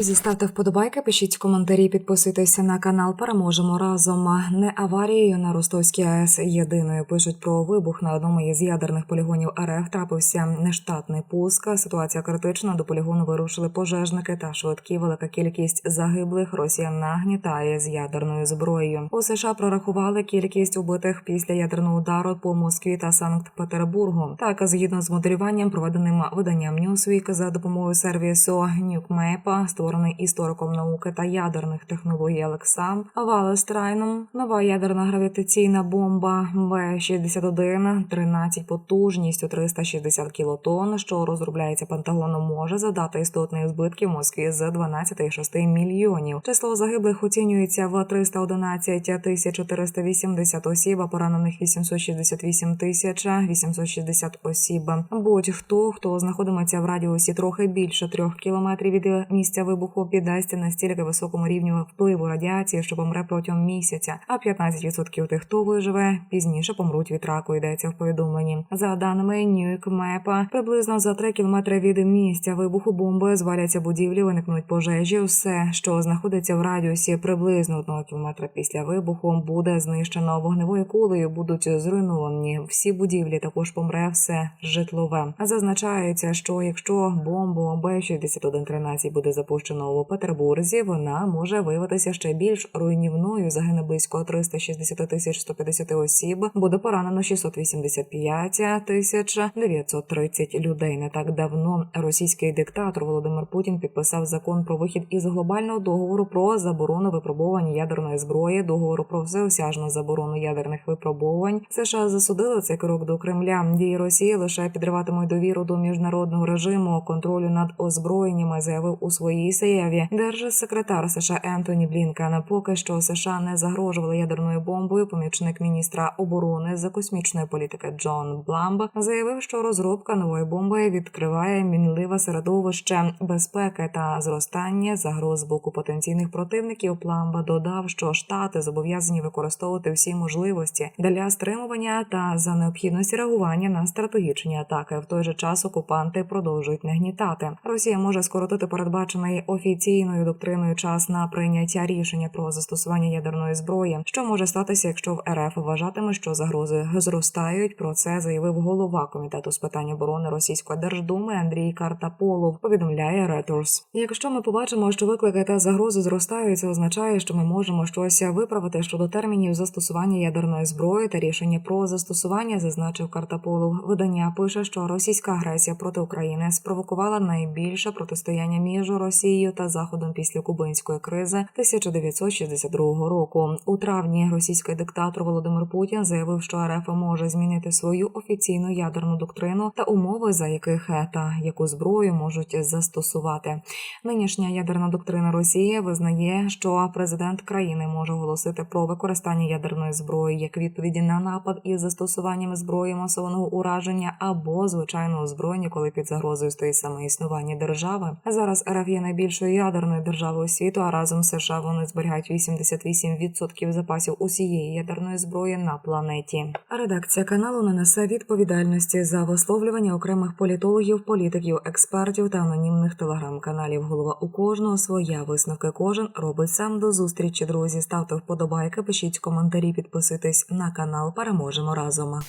Друзі, ставте вподобайки, пишіть коментарі, підписуйтеся на канал. Переможемо разом. Не аварією на Ростовській АЕС єдиною пишуть про вибух на одному із ядерних полігонів РФ. Трапився нештатний пуск. Ситуація критична. До полігону вирушили пожежники та швидкі. Велика кількість загиблих. Росія нагнітає з ядерною зброєю. У США прорахували кількість убитих після ядерного удару по Москві та Санкт-Петербургу. Так, згідно з моделюванням, проведеним виданням Newsweek за допомогою сервісу NukeMap, створений істориком науки та ядерних технологій Олексам Валестрайном, нова ядерна гравітаційна бомба Б-61, 13 потужністю 360 кілотонн, що розробляється Пентагоном, може завдати істотних збитків Москві з 12,6 мільйонів. Число загиблих оцінюється в 311 тисяч 480 осіб, а поранених 868 тисяч 860 осіб. Будь-хто, хто знаходиметься в радіусі трохи більше трьох кілометрів від місця вибуху, піддасться настільки високому рівню впливу радіації, що помре протягом місяця. А 15% тих, хто виживе, пізніше помруть від раку. Йдеться в повідомленні. За даними Ньюкмепа, приблизно за 3 кілометри від місця вибуху бомби зваляться будівлі, виникнуть пожежі. Все, що знаходиться в радіусі приблизно одного кілометра після вибуху, буде знищено вогневою кулею. Будуть зруйновані всі будівлі. Також помре все житлове. Зазначається, що якщо бомбу Б-6113 буде запущено у Петербурзі, вона може виявитися ще більш руйнівною. Загине близько 360 тисяч 150 осіб. Буде поранено 685 тисяч 930 людей. Не так давно російський диктатор Володимир Путін підписав закон про вихід із глобального договору про заборону випробування ядерної зброї, договору про всеосяжну заборону ядерних випробувань. США засудили цей крок до Кремля. Дії Росії лише підриватимуть довіру до міжнародного режиму контролю над озброєннями, заявив у своїй заяві держсекретар США Ентоні Блінкен. Поки що США не загрожували ядерною бомбою. Помічник міністра оборони за космічної політики Джон Бламб заявив, що розробка нової бомби відкриває мінливе середовище безпеки та зростання загроз боку потенційних противників. Бламба додав, що штати зобов'язані використовувати всі можливості для стримування та за необхідності реагування на стратегічні атаки. В той же час окупанти продовжують нагнітати. Росія може скоротити передбачений офіційною доктриною час на прийняття рішення про застосування ядерної зброї, що може статися, якщо в РФ вважатиме, що загрози зростають. Про це заявив голова комітету з питань оборони Російської Держдуми Андрій Картаполов. Повідомляє Reuters. Якщо ми побачимо, що виклики та загрози зростають, це означає, що ми можемо щось виправити щодо термінів застосування ядерної зброї та рішення про застосування, зазначив Картаполов. Видання пише, що російська агресія проти України спровокувала найбільше протистояння між Росією та Заходом після кубинської кризи 1962 року. У травні російський диктатор Володимир Путін заявив, що РФ може змінити свою офіційну ядерну доктрину та умови, за яких та яку зброю можуть застосувати. Нинішня ядерна доктрина Росії визнає, що президент країни може оголосити про використання ядерної зброї як відповіді на напад із застосуванням зброї масованого ураження або звичайного озброєння, коли під загрозою стоїть саме існування держави. Зараз РФ є найбільшою ядерною державою світу. А разом США вони зберігають 88% запасів усієї ядерної зброї на планеті. Редакція каналу не несе відповідальності за висловлювання окремих політологів, політиків, експертів та анонімних телеграм-каналів. Голова у кожного своя висновки. Кожен робить сам до зустрічі. Друзі, ставте вподобайки, пишіть коментарі, підписуйтесь на канал. Переможемо разом.